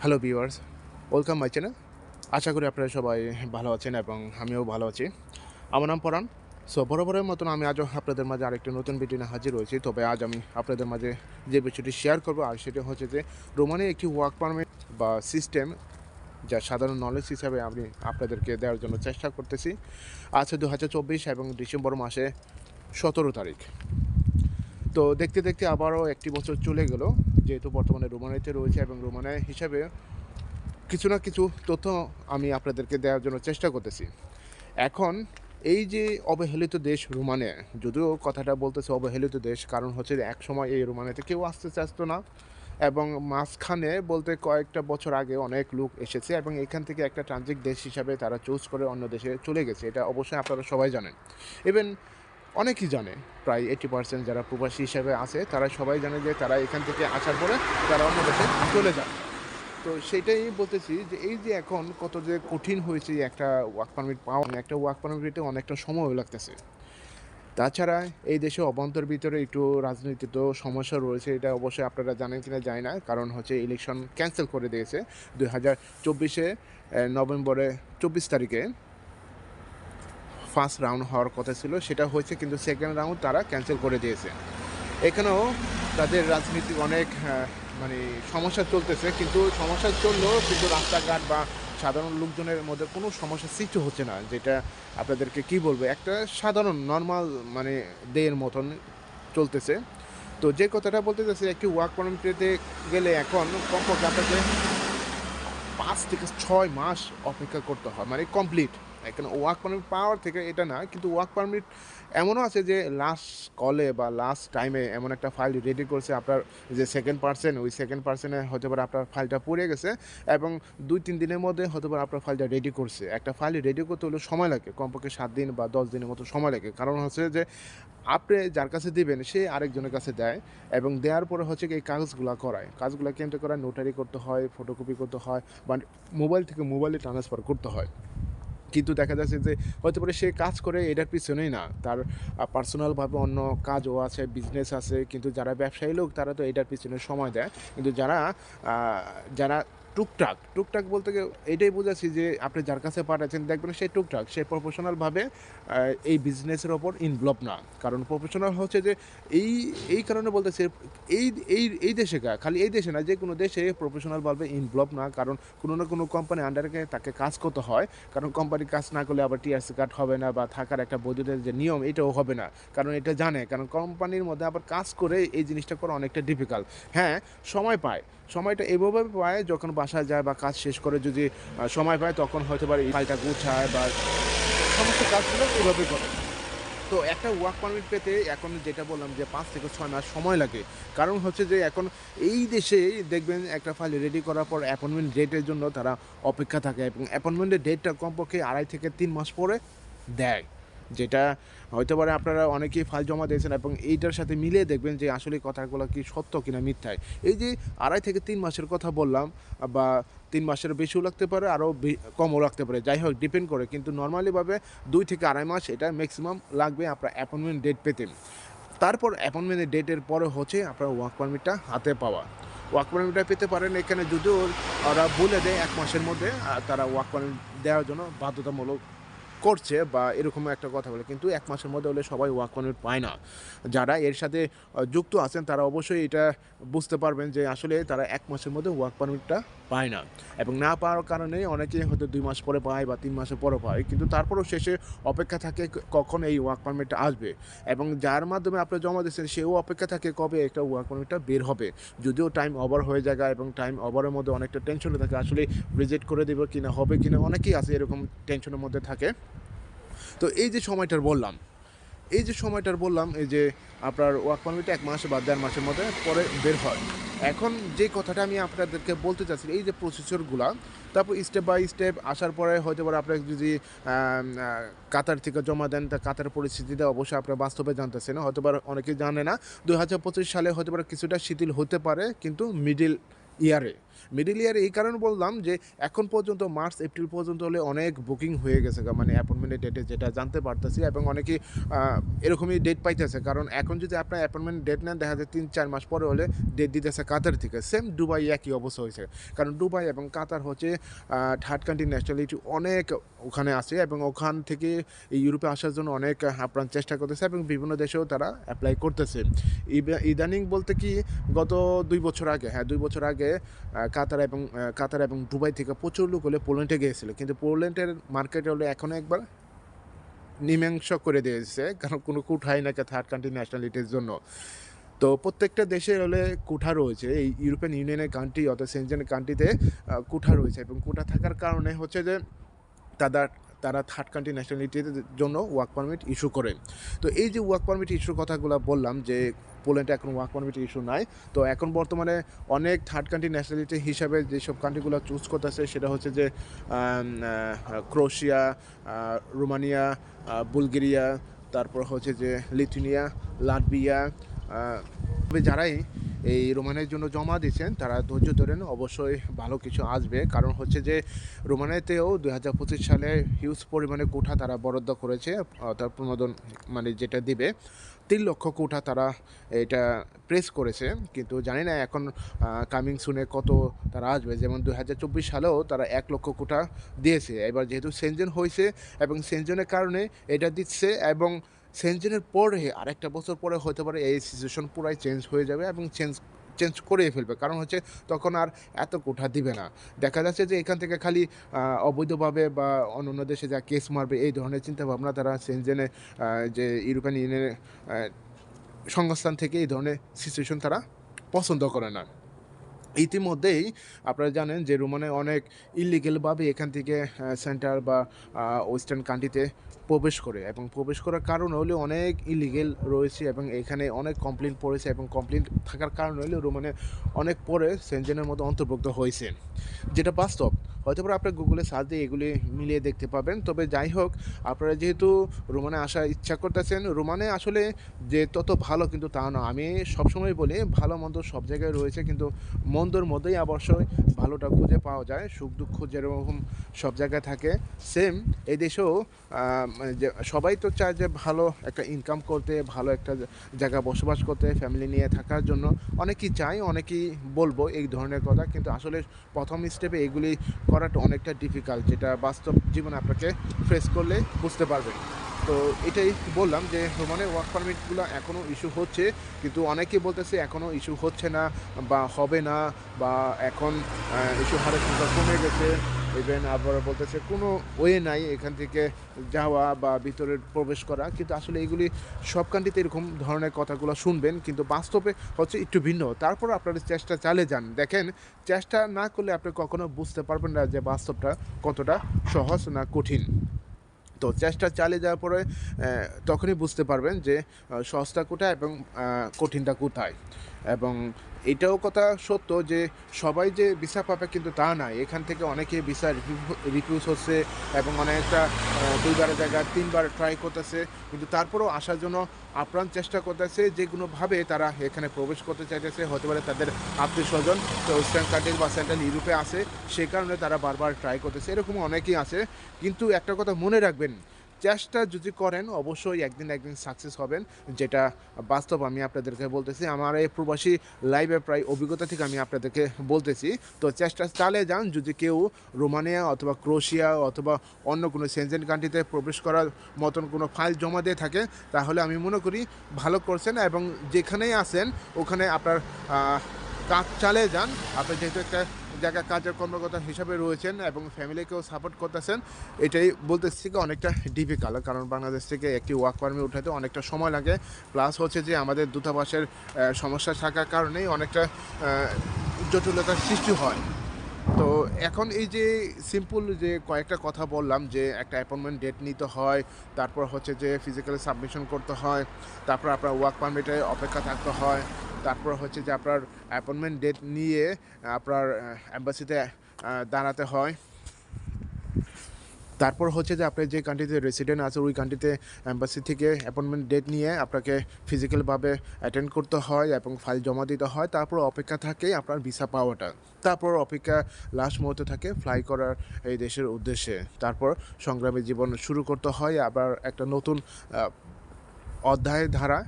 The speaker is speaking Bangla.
Hello viewers welcome my channel আশা করি আপনারা সবাই ভালো আছেন এবং আমিও ভালো আছি। আমার নাম পরাণ। সো বরাবরের মতন আমি আজও আপনাদের মাঝে আরেকটি নতুন ভিডিও নিয়ে হাজির হয়েছি। তবে আজ আমি আপনাদের মাঝে যে বিষয়টি শেয়ার করব, আর সেটা হচ্ছে যে রোমানে একটি ওয়ার্ক পারমিট বা সিস্টেম যা সাধারণ নলেজ হিসাবে আমি আপনাদেরকে দেওয়ার জন্য চেষ্টা করতেছি। আছে দু হাজার চব্বিশ এবং ডিসেম্বর মাসে সতেরো তারিখ। তো দেখতে দেখতে আবারও একটি বছর চলে গেল, যেহেতু বর্তমানে রোমানিতে রয়েছে এবং রোমানে হিসাবে কিছু না কিছু তথ্য আমি আপনাদেরকে দেওয়ার জন্য চেষ্টা করতেছি। এখন এই যে অবহেলিত দেশ রোমানে যদিও কথাটা বলতেছে অবহেলিত দেশ, কারণ হচ্ছে এক সময় এই রোমানেতে কেউ আসতে চাইতো না এবং মাঝখানে বলতে কয়েকটা বছর আগে অনেক লোক এসেছে এবং এখান থেকে একটা ট্রানজিট দেশ হিসাবে তারা চুজ করে অন্য দেশে চলে গেছে। এটা অবশ্যই আপনারা সবাই জানেন। ইভেন অনেকেই জানে। প্রায় এইটি পার্সেন্ট যারা প্রবাসী হিসাবে আছে, তারা সবাই জানে যে তারা এখান থেকে আসার পরে তারা অন্য দেশে চলে যায় তো সেটাই বলতেছি যে এই যে এখন কত যে কঠিন হয়েছে একটা ওয়ার্ক পারমিট পাওয়া একটা ওয়ার্ক পারমিটে অনেকটা সময় লাগতেছে। তাছাড়া এই দেশে অভ্যন্তর ভিতরে একটু রাজনীতি তো সমস্যা রয়েছে, এটা অবশ্যই আপনারা জানেন কিনা যায় না, কারণ হচ্ছে ইলেকশন ক্যান্সেল করে দিয়েছে। দুই হাজার চব্বিশে নভেম্বরে চব্বিশ তারিখে। ফার্স্ট রাউন্ড হওয়ার কথা ছিল, সেটা হয়েছে কিন্তু সেকেন্ড রাউন্ড তারা ক্যান্সেল করে দিয়েছে। এখানেও তাদের রাজনীতি অনেক মানে সমস্যা চলতেছে, কিন্তু সমস্যা চললেও কিন্তু রাস্তাঘাট বা সাধারণ লোকজনের মধ্যে কোনো সমস্যা সৃষ্টি হচ্ছে না, যেটা আপনাদেরকে কি বলব? একটা সাধারণ নর্মাল মানে ডের মতন চলতেছে। তো যে কথাটা বলতে চাচ্ছি, একটি ওয়ার্ক পারমিট গেলে এখন কমপক্ষে আপনাকে পাঁচ থেকে ছয় মাস অপেক্ষা করতে হয় মানে কমপ্লিট এখানে ওয়ার্ক পারমিট পাওয়ার থেকে এটা না, কিন্তু ওয়ার্ক পারমিট এমনও আছে যে লাস্ট কলে বা লাস্ট টাইমে এমন একটা ফাইল রেডি করছে আপনার যে সেকেন্ড পার্সেন ওই সেকেন্ড পার্সনে হতে পারে আপনার ফাইলটা পড়ে গেছে এবং দুই তিন দিনের মধ্যে হতে পারে আপনার ফাইলটা রেডি করছে। একটা ফাইল রেডি করতে হলে সময় লাগে, কমপক্ষে সাত দিন বা দশ দিনের মতো সময় লাগে। কারণ হচ্ছে যে আপনি যার কাছে দিবেন, সে আরেকজনের কাছে দেয় এবং দেওয়ার পরে হচ্ছে এই কাগজগুলো করায়। কাজগুলো কেন্দ্র করায় নোটারি করতে হয় ফটোকপি করতে হয় বা মোবাইল থেকে মোবাইলে ট্রান্সফার করতে হয়। কিন্তু দেখা যাচ্ছে যে হয়তো পারে সে কাজ করে, এটার পিছনেই না। তার পার্সোনালভাবে অন্য কাজও আছে বিজনেস আছে, কিন্তু যারা ব্যবসায়ী লোক, তারা তো এটার পিছনে সময় দেয়। কিন্তু যারা যারা টুকটাক টুকটাক বলতে গেলে এটাই বোঝাচ্ছি যে আপনি যার কাছে পাঠাচ্ছেন দেখবেন সে টুকটাক, সে প্রফেশনালভাবে এই বিজনেসের ওপর ইনভলভ না। কারণ প্রফেশনাল হচ্ছে যে এই এই কারণে বলতেছে, এই এই এই দেশে খালি এই দেশে না, যে কোনো দেশে প্রফেশনালভাবে ইনভলভ না। কারণ কোনো না কোনো কোম্পানি আন্ডারে তাকে কাজ করতে হয়। কারণ কোম্পানি কাজ না করলে আবার টিআরসি কার্ড হবে না বা থাকার একটা বৈধতার যে নিয়ম, এটাও হবে না। কারণ এটা জানে, কারণ কোম্পানির মধ্যে আবার কাজ করে এই জিনিসটা করা অনেকটা ডিফিকাল্ট হ্যাঁ সময় পায়। সময়টা এভাবে পায় যখন বাসায় যায় বা কাজ শেষ করে যদি সময় পায়, তখন হয়তো পারে ফাইলটা গুছায় বা সমস্ত কাজগুলো এভাবে করে। তো একটা ওয়ার্ক পারমিট পেতে এখন যেটা বললাম যে পাঁচ থেকে ছয় মাস সময় লাগে। কারণ হচ্ছে যে এখন এই দেশে দেখবেন একটা ফাইল রেডি করার পর অ্যাপয়েন্টমেন্ট ডেটের জন্য তারা অপেক্ষা থাকে এবং অ্যাপয়েন্টমেন্টের ডেটটা কমপক্ষে আড়াই থেকে তিন মাস পরে দেয়। যেটা হয়তো পারে আপনারা অনেকেই ফাইল জমা দিয়েছেন এবং এইটার সাথে মিলিয়ে দেখবেন যে আসলে কথাগুলো কি সত্য কিনা মিথ্যায়। এই যে আড়াই থেকে তিন মাসের কথা বললাম, বা তিন মাসের বেশিও লাগতে পারে, আরও কমও লাগতে পারে। যাই হোক ডিপেন্ড করে। কিন্তু নর্মালিভাবে দুই থেকে আড়াই মাস এটা ম্যাক্সিমাম লাগবে আপনার অ্যাপয়েন্টমেন্ট ডেট পেতে। তারপর অ্যাপয়েন্টমেন্টের ডেটের পরে হচ্ছে আপনার ওয়ার্ক পারমিটটা হাতে পাওয়া। ওয়ার্ক পারমিটটা পেতে পারেন এখানে যদিও ওরা বলে দেয় এক মাসের মধ্যে তারা ওয়ার্ক পারমিট দেওয়ার জন্য বাধ্যতামূলক করছে বা এরকম একটা কথা বলে। কিন্তু এক মাসের মধ্যে হলে সবাই ওয়ার্ক পারমিট পায় না। যারা এর সাথে যুক্ত আছেন, তারা অবশ্যই এটা বুঝতে পারবেন যে আসলে তারা এক মাসের মধ্যে ওয়ার্ক পারমিটটা পায় না। এবং না পাওয়ার কারণে অনেকেই হয়তো দুই মাস পরে পায় বা তিন মাসের পরে পায়। কিন্তু তারপরেও শেষে অপেক্ষা থাকে কখন এই ওয়ার্ক পারমিটটা আসবে। এবং যার মাধ্যমে আপনি জমা দিচ্ছেন সেও অপেক্ষা থাকে কবে একটা ওয়ার্ক পারমিটটা বের হবে। যদিও টাইম ওভার হয়ে যায় এবং টাইম ওভারের মধ্যে অনেকটা টেনশনে থাকে, আসলে রিজেক্ট করে দেবে কিনা, হবে কিনা, অনেকেই আছে এরকম টেনশনের মধ্যে থাকে। তো এই যে সময়টার বললাম, এই যে সময়টার বললাম, এই যে আপনার ওয়ার্ক পারমিট এক মাস বা দেড় মাসের মধ্যে পরে বের হয়। এখন যে কথাটা আমি আপনাদেরকে বলতে চাচ্ছি, এই যে প্রসিসরগুলা তারপর স্টেপ বাই স্টেপ আসার পরে হয়তো পারে আপনার যদি কাতার থেকে জমা দেন, তা কাতার পরিস্থিতিতে অবশ্যই আপনার বাস্তবে জানতেছেন হয়তো পারে অনেকেই জানে না দু হাজার পঁচিশ সালে হয়তো পারে কিছুটা শিথিল হতে পারে, কিন্তু মিডিল ইয়ারে মিডিল ইয়ারে এই কারণে বললাম যে, এখন পর্যন্ত মার্চ এপ্রিল পর্যন্ত হলে অনেক বুকিং হয়ে গেছে মানে অ্যাপয়েন্টমেন্টের ডেটে যেটা জানতে পারতেছি এবং অনেকে এরকমই ডেট পাইতেছে। কারণ এখন যদি আপনার অ্যাপয়েন্টমেন্ট ডেট নেন, দেখা যায় তিন, চার মাস পরে হলে ডেট দিতেছে কাতার থেকে। সেম দুবাই একই অবস্থা হয়েছে। কারণ দুবাই এবং কাতার হচ্ছে থার্ড কান্ট্রি ন্যাশনালিটি অনেক ওখানে আছে এবং ওখান থেকে এই ইউরোপে আসার জন্য অনেক আপ্রাণ চেষ্টা করতেছে এবং বিভিন্ন দেশেও তারা অ্যাপ্লাই করতেছে। ইদানিং বলতে কি, গত দুই বছর আগে হ্যাঁ দুই বছর আগে কাতার এবং কাতার এবং দুবাই থেকে প্রচুর লোক হলে পোল্যান্ডে গিয়েছিল। কিন্তু পোল্যান্ডের মার্কেট হলে এখনও একবার নিমেংস করে দিয়েছে, কারণ কোনো কুঠাই নাকি থার্ড কান্ট্রি ন্যাশনালিটির জন্য। তো প্রত্যেকটা দেশের হলে কুঠা রয়েছে। এই ইউরোপিয়ান ইউনিয়নের কান্ট্রি অর্থাৎ সেনজেন কান্ট্রিতে কুঠা রয়েছে এবং কুঠা থাকার কারণে হচ্ছে যে তারা তারা থার্ড কান্ট্রি ন্যাশনালিটির জন্য ওয়ার্ক পারমিট ইস্যু করে। তো এই যে ওয়ার্ক পারমিট ইস্যুর কথাগুলো বললাম যে পোল্যান্ডে এখন ওয়ার্ক পারমিট ইস্যু নাই। তো এখন বর্তমানে অনেক থার্ড কান্ট্রি ন্যাশনালিটি হিসাবে যেসব কান্ট্রিগুলো চুজ করতেছে সেটা হচ্ছে যে আহ, রোমানিয়া বুলগেরিয়া তারপর হচ্ছে যে লিথুনিয়া লাটভিয়া আহ, তবে যারাই এই রোমানের জন্য জমা দিয়েছেন তারা ধৈর্য ধরেন অবশ্যই ভালো কিছু আসবে। কারণ হচ্ছে যে রোমানেতেও দুই হাজার পঁচিশ সালে হিউজ পরিমাণে কোঠা তারা বরাদ্দ করেছে অর্থাৎ প্রণোদন মানে যেটা দিবে। তিন লক্ষ কোটা তারা এটা প্রেস করেছে, কিন্তু জানি না এখন কামিং সুনে কত তারা আসবে। যেমন দু হাজার চব্বিশ সালেও তারা এক লক্ষ কোটা দিয়েছে। এবার যেহেতু সেনজেন হয়েছে এবং সেনজনের কারণে এটা দিচ্ছে এবং সেনজনের পরে, আরেকটা বছর পরে হতে পারে এই সিচুয়েশন পুরাই চেঞ্জ হয়ে যাবে এবং চেঞ্জ চেঞ্জ করে ফেলবে। কারণ হচ্ছে তখন আর এত কোঠা দিবে না। দেখা যাচ্ছে যে এখান থেকে খালি অবৈধভাবে বা অন্য অন্য দেশে যা কেস মারবে, এই ধরনের চিন্তাভাবনা তারা সেনজেনে যে ইউরোপিয়ান ইউনিয়নের সংস্থান থেকে এই ধরনের সিচুয়েশন তারা পছন্দ করে না। ইতিমধ্যেই আপনারা জানেন যে রোমানে অনেক ইলিগেলভাবে এখান থেকে সেন্টার বা ওয়েস্টার্ন কান্ট্রিতে প্রবেশ করে এবং প্রবেশ করার কারণ হলে অনেক ইলিগেল রয়েছে এবং এখানে অনেক কমপ্লেন পড়েছে এবং কমপ্লেন থাকার কারণ হলে রোমানে অনেক পরে সেনজেনের মতো অন্তর্ভুক্ত হয়েছে। যেটা বাস্তব পারে আপনার গুগলে সার্চ দিয়ে এগুলি মিলিয়ে দেখতে পাবেন। তবে যাই হোক, আপনারা যেহেতু রোমানে আসার ইচ্ছা করতেছেন, রোমানে আসলে যে তত ভালো কিন্তু তা না আমি সবসময় বলি, ভালো মন্দ সব জায়গায় রয়েছে, কিন্তু মন্দর মধ্যেই অবশ্যই ভালোটা খুঁজে পাওয়া যায়, সুখ দুঃখ যেরকম সব জায়গায় থাকে। সেম এই দেশেও মানে যে সবাই তো চায় যে ভালো একটা ইনকাম করতে, ভালো একটা জায়গা বসবাস করতে ফ্যামিলি নিয়ে থাকার জন্য। অনেকেই চায়, অনেকেই বলব এই ধরনের কথা, কিন্তু আসলে প্রথম স্টেপে এগুলি করাটা অনেকটা ডিফিকাল্ট যেটা বাস্তব জীবনে আপনাকে ফেস করলে বুঝতে পারবেন তো এটাই বললাম যে মানে ওয়ার্ক পারমিটগুলো এখনও ইস্যু হচ্ছে, কিন্তু অনেকে বলতেছে এখনও ইস্যু হচ্ছে না বা হবে না বা এখন ইস্যু হারের সংখ্যা কমে গেছে। ইভেন আবার বলতেছে, কোনো ওয়ে নাই এখান থেকে যাওয়া বা ভিতরে প্রবেশ করা। কিন্তু আসলে এগুলি সব কান্ট্রিতে এরকম ধরনের কথাগুলো শুনবেন, কিন্তু বাস্তবে হচ্ছে একটু ভিন্ন। তারপর আপনারা চেষ্টা চালিয়ে যান। দেখেন, চেষ্টা না করলে আপনি কখনো বুঝতে পারবেন না যে বাস্তবটা কতটা সহজ না কঠিন। তো চেষ্টা চালিয়ে যাওয়ার পরে তখনই বুঝতে পারবেন যে সহজটা কোথায় এবং কঠিনটা কোথায়। এবং এটাও কথা সত্য যে সবাই যে ভিসা পাবে কিন্তু তা নয় এখান থেকে অনেকে ভিসা রিফিউজ হচ্ছে এবং অনেকটা দুইবার জায়গা, তিনবার ট্রাই করতেছে। কিন্তু তারপরেও আসার জন্য আপ্রাণ চেষ্টা করতেছে। যে কোনোভাবে তারা এখানে প্রবেশ করতে চাইতেছে। হতে পারে তাদের আত্মীয় স্বজন ওয়েস্টার্ন কান্ট্রি বা সেন্ট্রাল ইউরোপে আছে। সেই কারণে তারা বারবার ট্রাই করতেছে। এরকম অনেকেই আছে। কিন্তু একটা কথা মনে রাখবেন চেষ্টা যদি করেন, অবশ্যই একদিন একদিন সাকসেস হবেন। যেটা বাস্তব আমি আপনাদেরকে বলতেছি। আমার এই প্রবাসী লাইভে প্রায় অভিজ্ঞতা থেকে আমি আপনাদেরকে বলতেছি। তো চেষ্টা চালিয়ে যান। যদি কেউ রোমানিয়া অথবা ক্রোশিয়া অথবা অন্য কোনো সেনজেন কান্ট্রিতে প্রবেশ করার মতন কোনো ফাইল জমা দিয়ে থাকে, তাহলে আমি মনে করি ভালো করছেন এবং যেখানেই আসেন ওখানে আপনার কাজ চালিয়ে যান। আপনি যেহেতু একটা জায়গায় কাজের কর্মকর্তা হিসাবে রয়েছেন এবং ফ্যামিলিকেও সাপোর্ট করতেছেন। এটাই বলতে থেকে অনেকটা ডিফিকাল্ট কারণ বাংলাদেশ থেকে একটি ওয়ার্ক পারমিট উঠাতে অনেকটা সময় লাগে। প্লাস হচ্ছে যে আমাদের দূতাবাসের সমস্যা থাকার কারণেই অনেকটা জটিলতার সৃষ্টি হয়। এখন এই যে সিম্পল যে কয়েকটা কথা বললাম, যে একটা অ্যাপয়েন্টমেন্ট ডেট নিতে হয়, তারপর হচ্ছে যে ফিজিক্যালি সাবমিশন করতে হয়, তারপর আপনার ওয়ার্ক পারমিটে অপেক্ষা থাকতে হয়, তারপর হচ্ছে যে আপনার অ্যাপয়েন্টমেন্ট ডেট নিয়ে আপনার অ্যাম্বাসিতে দাঁড়াতে হয়। তারপর হচ্ছে যে আপনার যে কান্ট্রিতে রেসিডেন্ট আছে, ওই কান্ট্রিতে অ্যাম্বাসি থেকে অ্যাপয়েন্টমেন্ট ডেট নিয়ে আপনাকে ফিজিক্যালভাবে অ্যাটেন্ড করতে হয় এবং ফাইল জমা দিতে হয়। তারপর অপেক্ষা থাকে আপনার ভিসা পাওয়াটা। তারপর অপেক্ষা লাস্ট মুহূর্তে থাকে ফ্লাই করার এই দেশের উদ্দেশ্যে। তারপর সংগ্রামী জীবন শুরু করতে হয়। আবার একটা নতুন অধ্যায় ধারা